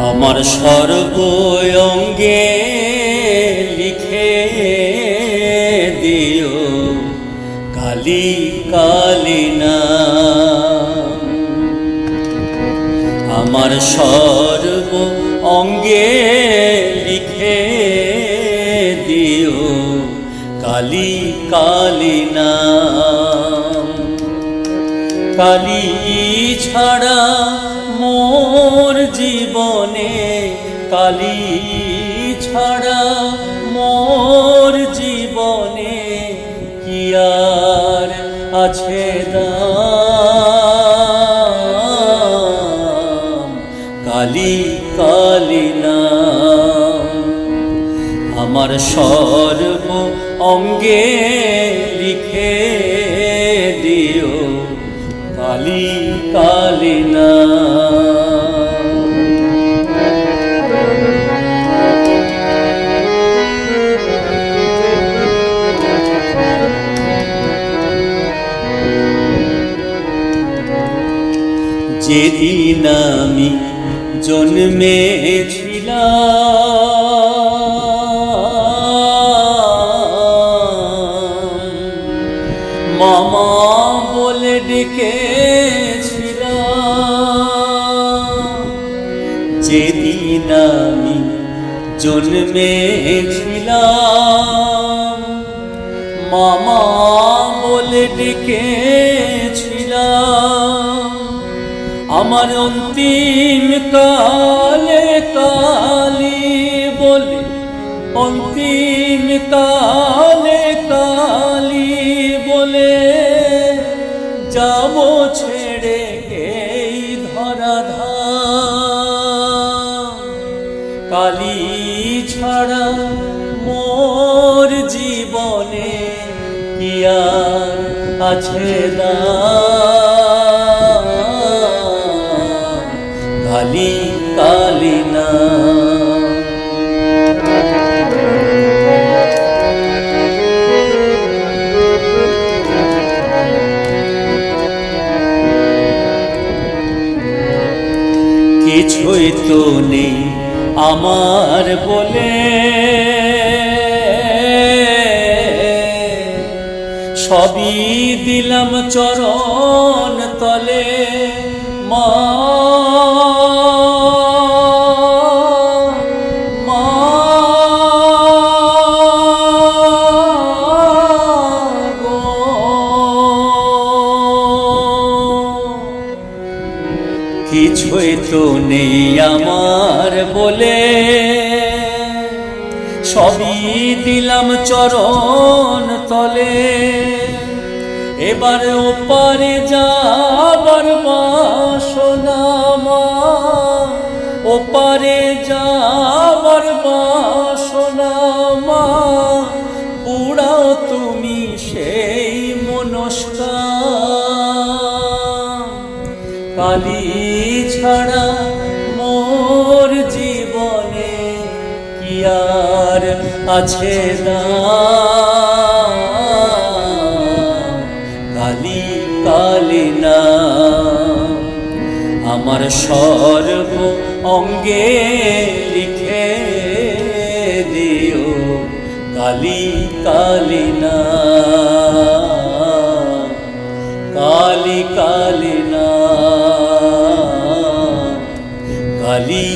আমার সর্বঙ্গে লিখে দিও কালি কালি নাম আমার সর্ব অঙ্গে লিখে দিও কালি কালি নাম কালি ছাড়া মোর জীবনে কালি ছাড়া মোর জীবনে কি আর আছে দাম? কালি কালি নাম। আমার সর্ব অঙ্গে লিখে দিও। কালি কালি না যেদিন আমি জন্মেছিলাম মামা বলে ডেকেছিলাম যেদিন আমি জন্মেছিলাম মামা বলে ডেকেছিলাম। আমার অন্তিম কালে কালি বলে, অন্তিম কালে কালি বলে, যাব ছেড়ে এই ধরাধাম কালি ছাড়া মোর জীবনে কি আছে দাম? কালি কালি কিছুই তো নেই আমার বলে। সবই দিলাম চরণ তলে মা কিছুই তো নেই আমার বলে। সবই দিলাম চরণ তলে। এবার ওপারে যাবার বাসনা মা ওপারে যাবার বাসনা মা পুরাও তুমি সেই মনস্কার। কালি ছাড়া মোর জীবনে কি আর আছে? কালি কালি না আমার সর্ব অঙ্গে লিখে দিও, কালি কালি না কালি কালি কালি কালি না